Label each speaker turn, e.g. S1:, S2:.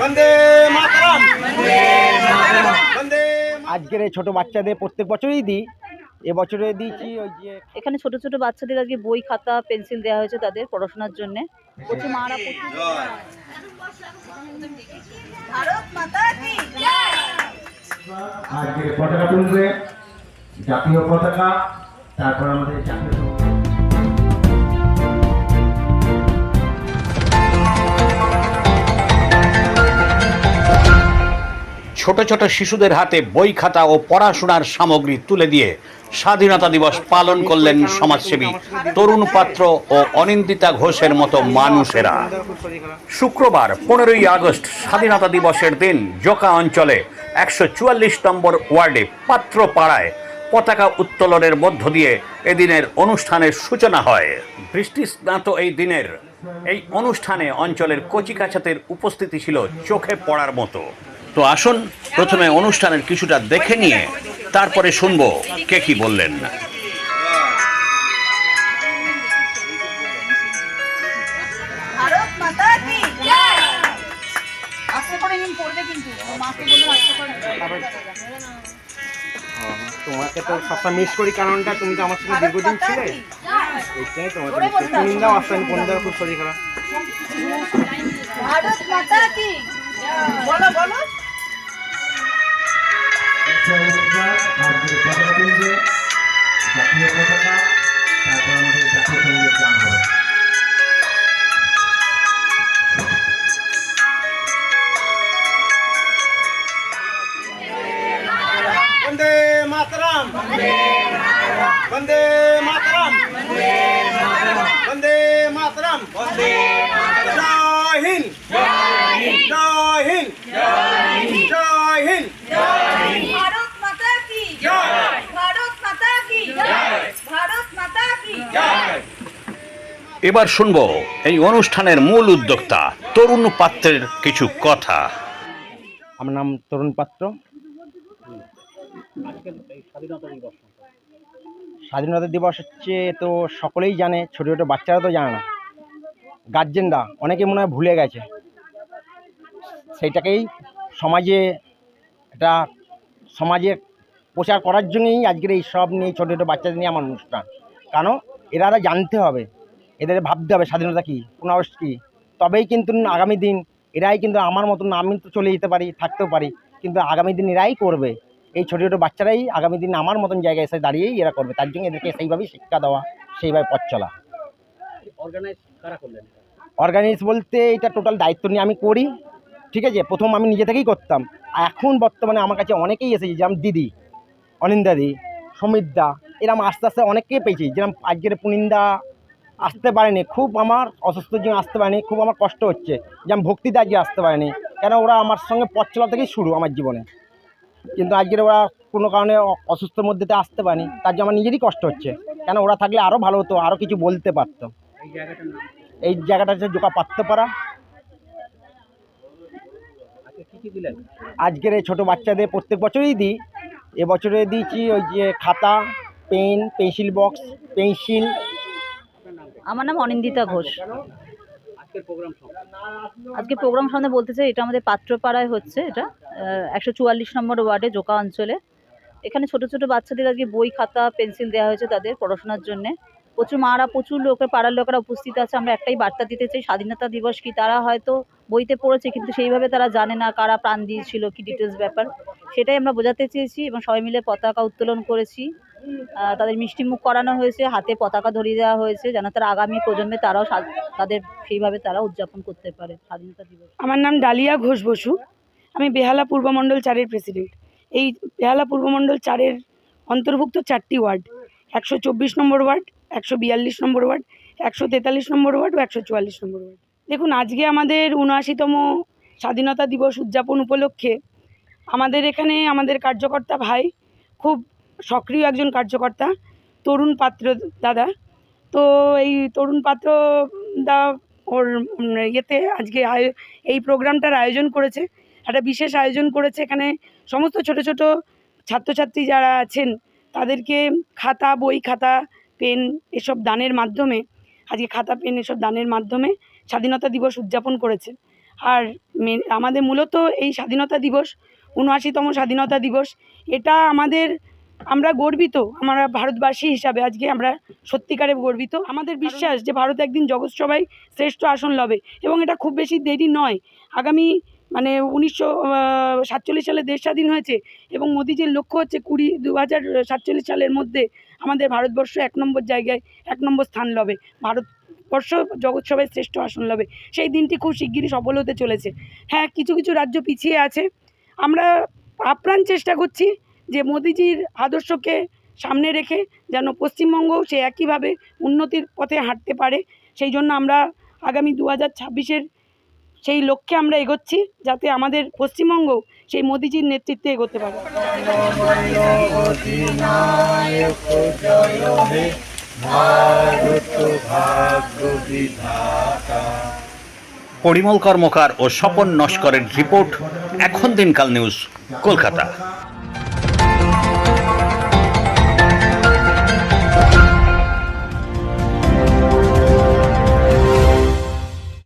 S1: বন্দে
S2: আজকের এই ছোটো বাচ্চাদের প্রত্যেক বছরই দিই। এবছরে দিয়েছি ওই যে
S3: এখানে ছোট ছোট বাচ্চাদের আজকে বই খাতা পেন্সিল দেওয়া হয়েছে তাদের পড়াশোনার জন্য। প্রচুর মারা প্রচুর
S4: আজকে পতাকা তুলবে জাতীয় পতাকা তারপর আমাদের জাতীয়
S5: ছোট ছোট শিশুদের হাতে বই খাতা ও পড়াশোনার সামগ্রী তুলে দিয়ে স্বাধীনতা দিবস পালন করলেন সমাজসেবী তরুণ পাত্র ও অনিন্দিতা ঘোষের মতো মানুষেরা। শুক্রবার পনেরোই আগস্ট স্বাধীনতা দিবসের দিন জোকা অঞ্চলে একশো চুয়াল্লিশ নম্বর ওয়ার্ডে পাত্র পাড়ায় পতাকা উত্তোলনের মধ্য দিয়ে এদিনের অনুষ্ঠানের সূচনা হয়। বৃষ্টি স্নাত এই দিনের এই অনুষ্ঠানে অঞ্চলের কচিকাচাতের উপস্থিতি ছিল চোখে পড়ার মতো। তো আসুন প্রথমে অনুষ্ঠানের কিছুটা দেখে নিয়ে তারপরে শুনব কে কি বললেন।
S2: তোমাকে তো সবসময় মিস করি কারণটা তুমি তো আমার সঙ্গে দীর্ঘদিন ছিলে। এইটাই তোমাকে মিস দাও আসলে পনেরো খুব শরীর খারাপ।
S3: ভারত মাতা কি বলো বলো।
S1: বন্দে জয় হিন্দ। জয় হিন্দ। জয় হিন্দ।
S6: ভারত মাতা কি?
S1: জয়।
S6: ভারত মাতা কি? ভারত মাতা কি?
S5: এবার শুনব এই অনুষ্ঠানের মূল উদ্যোক্তা তরুণ পাত্রের কিছু কথা।
S2: আমার নাম তরুণ পাত্র। স্বাধীনতা দিবস হচ্ছে তো সকলেই জানে ছোটো ছোটো বাচ্চারা তো জানে না। গার্জেনরা অনেকে মনে হয় ভুলে গেছে। সেইটাকেই সমাজে এটা সমাজে প্রচার করার জন্যই আজকের এই সব নিয়ে ছোটো ছোটো বাচ্চাদের নিয়ে আমার অনুষ্ঠান। কেন? এরা জানতে হবে। এদের ভাবতে হবে স্বাধীনতা কী পুনর্বাস কী? তবেই কিন্তু আগামী দিন এরাই কিন্তু আমার মতন আমি তো চলে যেতে পারি, থাকতেও পারি। কিন্তু আগামী দিন এরাই করবে। এই ছোটো ছোটো বাচ্চারাই আগামী দিন আমার মতন জায়গায় এসে দাঁড়িয়েই এরা করবে। তার জন্য এদেরকে সেইভাবেই শিক্ষা দেওয়া, সেইভাবে পথ চলা। অর্গানাইজ বলতে এটা টোটাল দায়িত্ব নিয়ে আমি করি। ঠিক আছে? প্রথম আমি নিজে থেকেই করতাম। এখন বর্তমানে আমার কাছে অনেকেই এসেছে, যেমন দিদি অনিন্দাদি সমিতদা এরম আস্তে আস্তে অনেককেই পেয়েছি। যেরকম আজকের পুনিন্দা আসতে পারেনি, খুব আমার অসুস্থ জন্য আসতে পারেনি, খুব আমার কষ্ট হচ্ছে। যেমন ভক্তিদা আজকে আসতে পারেনি। কেন ওরা আমার সঙ্গে পথ চলা থেকেই শুরু আমার জীবনে। কিন্তু আজকের ওরা কোনো কারণে অসুস্থর মধ্যে আসতে পারেনি। তার জন্য আমার নিজেরই কষ্ট হচ্ছে। কেন ওরা থাকলে আরও ভালো হতো আরও কিছু বলতে পারতো। এই জায়গাটা হচ্ছে জোকা পাত্রপাড়া আজকের এই ছোটো বাচ্চাদের প্রত্যেক বছরই দিই। এবছরে দিয়েছি ওই যে খাতা পেন পেন্সিল বক্স পেন্সিল।
S3: আমার নাম অনিন্দিতা ঘোষ। আজকে প্রোগ্রাম সম্বন্ধে বলতে চাই এটা আমাদের পাত্রপাড়ায় হচ্ছে এটা। একশো চুয়াল্লিশ নম্বর ওয়ার্ডে জোকা অঞ্চলে। এখানে ছোট ছোট বাচ্চাদের আজকে বই খাতা পেন্সিল দেওয়া হয়েছে তাদের পড়াশোনার জন্য। প্রচুর মারা, প্রচুর লোকের, পাড়ার লোকেরা উপস্থিত আছে। আমরা একটাই বার্তা দিতে চাই, স্বাধীনতা দিবস কি তারা হয়তো বইতে পড়েছে, কিন্তু সেইভাবে তারা জানে না কারা প্রাণ দিয়েছিল, কি ডিটেলস ব্যাপার। সেটাই আমরা বোঝাতে চেয়েছি এবং সবাই মিলে পতাকা উত্তোলন করেছি। তাদের মিষ্টি মুখ করানো হয়েছে, হাতে পতাকা ধরিয়ে দেওয়া হয়েছে, যেন তারা আগামী প্রজন্মে তারাও তাদের সেইভাবে তারা উদযাপন করতে পারে, স্বাধীনতা দিবস।
S7: আমার নাম ডালিয়া ঘোষ বসু। আমি বেহালা পূর্বমণ্ডল চারের প্রেসিডেন্ট এই বেহালা পূর্বমণ্ডল চারের অন্তর্ভুক্ত চারটি ওয়ার্ড। একশো চব্বিশ নম্বর ওয়ার্ড একশো বিয়াল্লিশ নম্বর ওয়ার্ড, একশো তেতাল্লিশ নম্বর ওয়ার্ড ও একশো চুয়াল্লিশ নম্বর ওয়ার্ড। দেখুন, আজকে আমাদের উনআশিতম স্বাধীনতা দিবস উদযাপন উপলক্ষে আমাদের এখানে আমাদের কার্যকর্তা ভাই, খুব সক্রিয় একজন কার্যকর্তা, তরুণ পাত্র দাদা। তো এই তরুণ পাত্র দা ওর ইয়েতে আজকে এই প্রোগ্রামটার আয়োজন করেছে। একটা বিশেষ আয়োজন করেছে এখানে। সমস্ত ছোট ছোট ছাত্রছাত্রী যারা আছেন, তাদেরকে খাতা, বই খাতা পেন এসব দানের মাধ্যমে, আজকে খাতা পেন এসব দানের মাধ্যমে স্বাধীনতা দিবস উদযাপন করেছে। আর আমাদের মূলত এই স্বাধীনতা দিবস, উনআশিতম স্বাধীনতা দিবস, এটা আমাদের, আমরা গর্বিত, আমরা ভারতবাসী হিসাবে আজকে আমরা সত্যিকারে গর্বিত। আমাদের বিশ্বাস যে ভারত একদিন জগৎসভায় শ্রেষ্ঠ আসন লবে এবং এটা খুব বেশি দেরি নয়। আগামী মানে উনিশশো সাতচল্লিশ সালে দেশ স্বাধীন হয়েছে এবং মোদিজির লক্ষ্য হচ্ছে কুড়ি দু হাজার সাতচল্লিশ সালের মধ্যে আমাদের ভারতবর্ষ এক নম্বর জায়গায় এক নম্বর স্থান লবে। ভারতবর্ষ জগৎসভায় শ্রেষ্ঠ আসন লবে। সেই দিনটি খুব শিগগিরই সফল হতে চলেছে। হ্যাঁ কিছু কিছু রাজ্য পিছিয়ে আছে। আমরা আপ্রাণ চেষ্টা করছি যে মোদিজির আদর্শকে সামনে রেখে যেন পশ্চিমবঙ্গ সে একইভাবে উন্নতির পথে হাঁটতে পারে। সেই জন্য আমরা আগামী দু হাজার ছাব্বিশের সেই লক্ষ্যে আমরা এগোচ্ছি যাতে আমাদের পশ্চিমবঙ্গ সেই মোদিজির নেতৃত্বে এগোতে পারে।
S5: পরিমল কর্মকার ও স্বপন নস্করের রিপোর্ট, এখন দিনকাল নিউজ, কলকাতা।